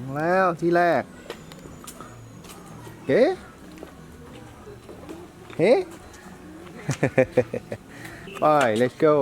ถึงแล้วที่แรก เฮ้เฮ้ ไป let's go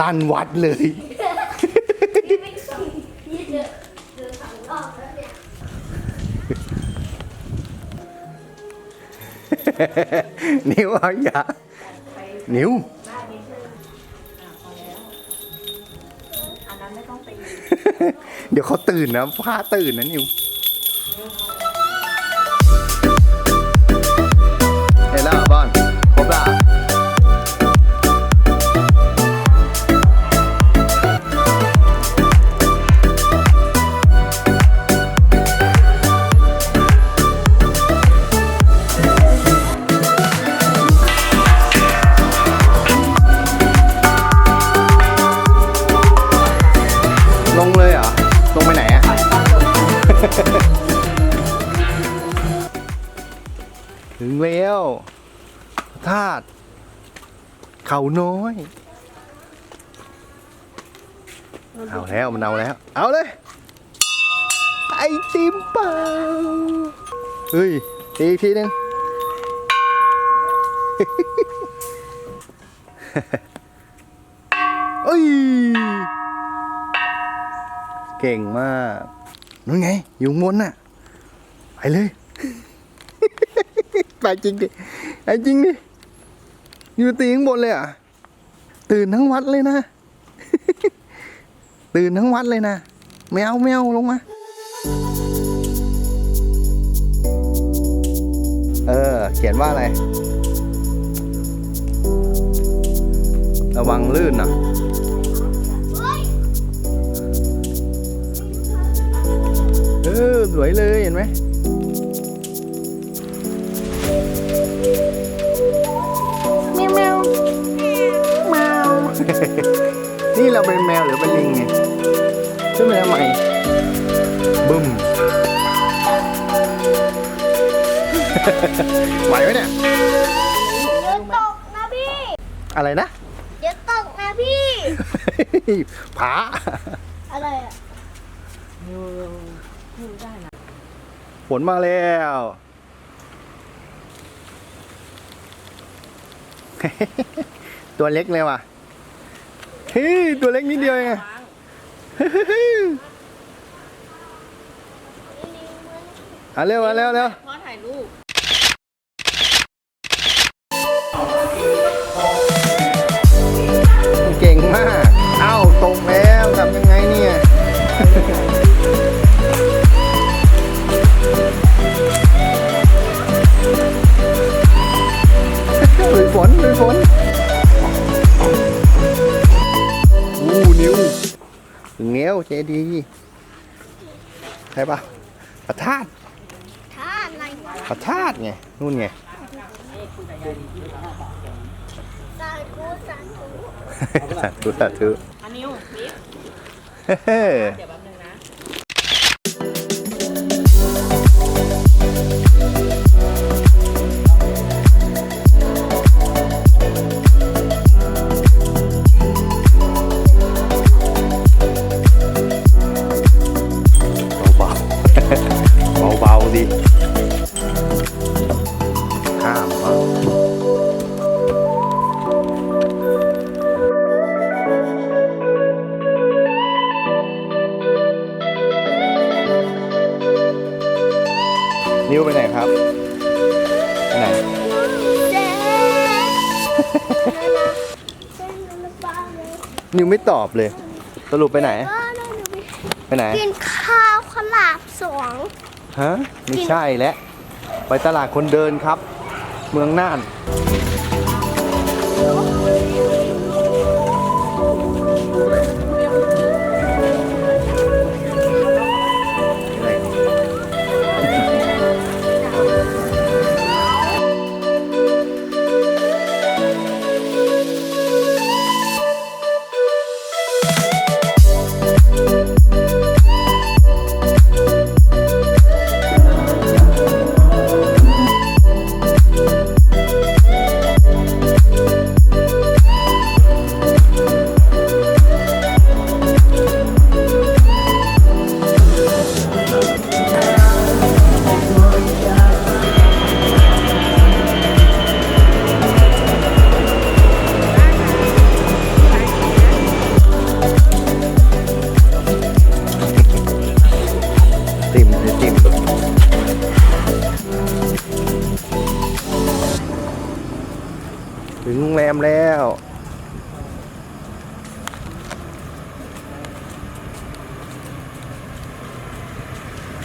ลั่นวัดเลยพี่เจอเจอสองรอบแล้วเนี่ยนิ้วเอาอย่านิ้วอันนั้นไม่ต้องตีเดี๋ยวเขาตื่นนะพาตื่นนะนิวเลงเลยเหรอ ลงไปไหนอะถึงแล้วธาตุเขาน้อย เอาแล้วมันเอาแล้ว เอาเลย ไอติมเปล่าเฮ้ยตีอีกทีหนึง เก่งมากนู่นไง อยู่ข้างบนน่ะ ไปเลย ไปจริงดิไปจริงดิ อยู่ตีข้างบนเลยอะ ตื่นทั้งวัดเลยนะ ตื่นทั้งวัดเลยนะ แมวแมวลงมา เออ เขียนว่าอะไร ระวังลื่นอะ สวยเลยเห็นไหมแมวแมวแมวนี่เราเป็นแมวหรือเป็นลิงไงขึ้นมาทำไมบึ้มไหวไหมเนี่ย เดี๋ยวตกนะพี่ อะไรนะ เดี๋ยวตกนะพี่ ผา อะไรอะ ฝนมาแล้วตัวเล็กเลยว่ะเฮ้ยตัวเล็กนิดเดียวเองอะอะเร็วอะเร็วเร็ว พ่อถ่ายรูป ถึงเงี้ยวเจดีใช่ปะพระธาตุท่าอะไรวะพระธาตุไงนู่นไง สาธุสาธุ สาธุสาธุ อันนิ้วบิ๊กเฮ้เดี๋ยวแป๊บนึงนะเบ นิวไม่ตอบเลย สรุปไปไหนก็ได้หนูไปไปไหน กินข้าวขลาบสองฮะไม่ใช่แล้วไปตลาดคนเดินครับ เมืองน่านอ ถึงโรงแรมแล้ว